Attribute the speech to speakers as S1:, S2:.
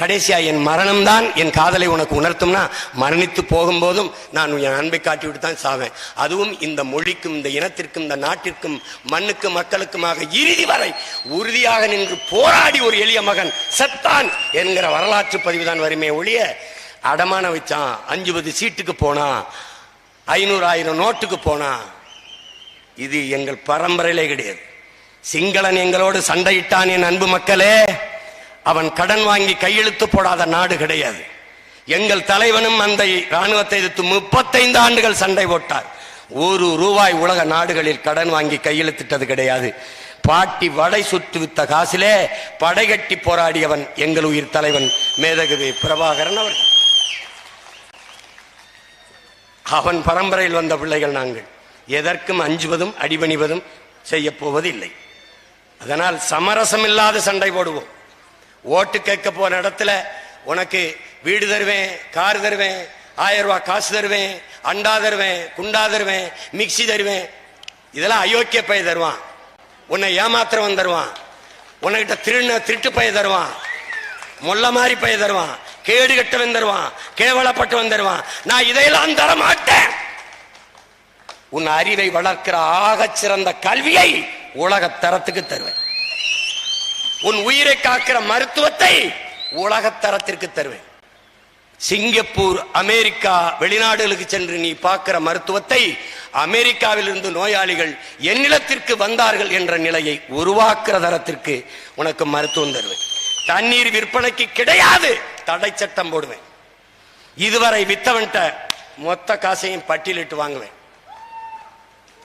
S1: கடைசியா என் மரணம்தான் என் காதலை உனக்கு உணர்த்தும்னா மரணித்து போகும்போதும் நான் என் அன்பை காட்டிவிட்டு தான் சாவேன். அதுவும் இந்த மொழிக்கும் இந்த இனத்திற்கும் இந்த நாட்டிற்கும் மண்ணுக்கும் மக்களுக்குமாக இறுதி வரை உறுதியாக நின்று போராடி ஒரு எளிய மகன் செத்தான் என்கிற வரலாற்று பதிவு தான் வருமே ஒழிய அடமான வச்சான் அஞ்சுவது சீட்டுக்கு போனா ஐநூறு ஆயிரம் நோட்டுக்கு போனா இது எங்கள் பரம்பரையிலே கிடையாது. சிங்களன் எங்களோடு சண்டையிட்டான் என் அன்பு மக்களே. அவன் கடன் வாங்கி கையெழுத்து போடாத நாடு கிடையாது. எங்கள் தலைவனும் அந்த ராணுவத்தை எதிர்த்து முப்பத்தைந்து ஆண்டுகள் சண்டை போட்டார். ஒரு ரூபாய் உலக நாடுகளில் கடன் வாங்கி கையெழுத்திட்டது கிடையாது. பாட்டி வடை சுட்டு வித்த காசிலே படை கட்டி போராடியவன் எங்கள் உயிர் தலைவன் மேதகவி பிரபாகரன் அவர்கள். அவன் பரம்பரையில் வந்த பிள்ளைகள் நாங்கள். எதற்கும் அஞ்சுவதும் அடிபணிவதும் செய்ய போவதில்லை. அதனால் சமரசம் இல்லாத சண்டை போடுவோம். ஓட்டு கேட்க போன இடத்துல உனக்கு வீடு தருவேன் கார் தருவேன் ஆயிரம் ரூபாய் காசு தருவேன் அண்டா தருவேன் குண்டா தருவேன் மிக்சி தருவேன். இதெல்லாம் அயோக்கிய பைய தருவான். உன்னை ஏமாத்திரவன் தருவான். உனக்கிட்ட திருண்ண திருட்டு பைய தருவான். மொல்ல மாதிரி பைய தருவான். கேடு கட்டவன் தருவான். கேவலப்பட்டவன் தருவான். நான் இதையெல்லாம் தர மாட்டேன் உன் அறிவை வளர்க்கிற ஆகச் சிறந்த கல்வியை உலக தரத்துக்கு தருவேன். உன் உயிரை காக்கிற மருத்துவத்தை உலக தரத்திற்கு தருவேன். சிங்கப்பூர் அமெரிக்கா வெளிநாடுகளுக்கு சென்று நீ பார்க்கிற மருத்துவத்தை அமெரிக்காவிலிருந்து நோயாளிகள் என்னிடத்திற்கு வந்தார்கள் என்ற நிலையை உருவாக்குற தரத்திற்கு உனக்கு மருத்துவம் தருவேன். தண்ணீர் விற்பனைக்கு கிடையாது தடை சட்டம் போடுவேன். இதுவரை வித்தவன்ட்ட மொத்த காசையும் பட்டியலிட்டு வாங்குவேன்.